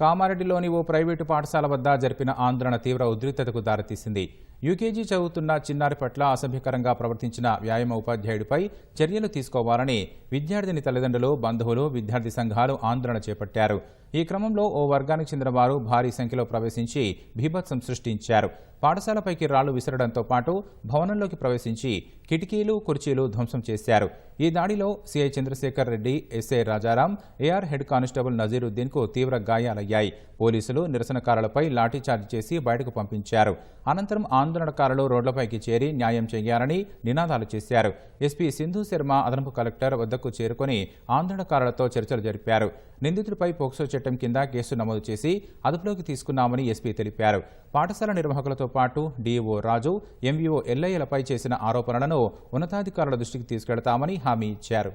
కామారెడ్డిలోని ఓ private పాఠశాల వద్ద జరిపిన ఆందోళన తీవ్ర ఉద్రిక్తతకు దారితీసింది. యూకేజీ చదువుతున్న చిన్నారి పట్ల అసభ్యకరంగా ప్రవర్తించిన వ్యాయామ ఉపాధ్యాయుడిపై చర్యలు తీసుకోవాలని విద్యార్థిని తల్లిదండ్రులు బంధువులు విద్యార్థి సంఘాలు ఆందోళన చేపట్టారు. ఈ క్రమంలో ఓ వర్గానికి చెందిన వారు భారీ సంఖ్యలో ప్రవేశించి బీభత్సం సృష్టించారు. పాఠశాలపైకి రాళ్ళు విసరడంతో పాటు భవనంలోకి ప్రవేశించి కిటికీలు కుర్చీలు ధ్వంసం చేశారు. ఈ దాడిలో CI Chandrasekhar Reddy SI Rajaram AR head constable నజీరుద్దీన్కు తీవ్ర గాయాలయ్యాయి. పోలీసులు నిరసనకారులపై లాఠీచార్జ్ చేసి బయటకు పంపించారు. అనంతరం ఆందోళనకారులు రోడ్లపైకి చేరి న్యాయం చేయాలని నినాదాలు చేశారు. ఎస్పీ సింధు శర్మ అదనపు కలెక్టర్ వద్దకు చేరుకొని ఆందోళనకారులతో చర్చలు జరిపారు. నిందితుడిపై పోక్సో చట్టం కింద కేసు నమోదు చేసి అదుపులోకి తీసుకున్నామని ఎస్పీ తెలిపారు. పాఠశాల నిర్వాహకులతో పాటు డీఓ రాజు ఎంవీఓ ఎల్ఐలపై చేసిన ఆరోపణలను ఉన్నతాధికారుల దృష్టికి తీసుకెడతామని హామీ ఇచ్చారు.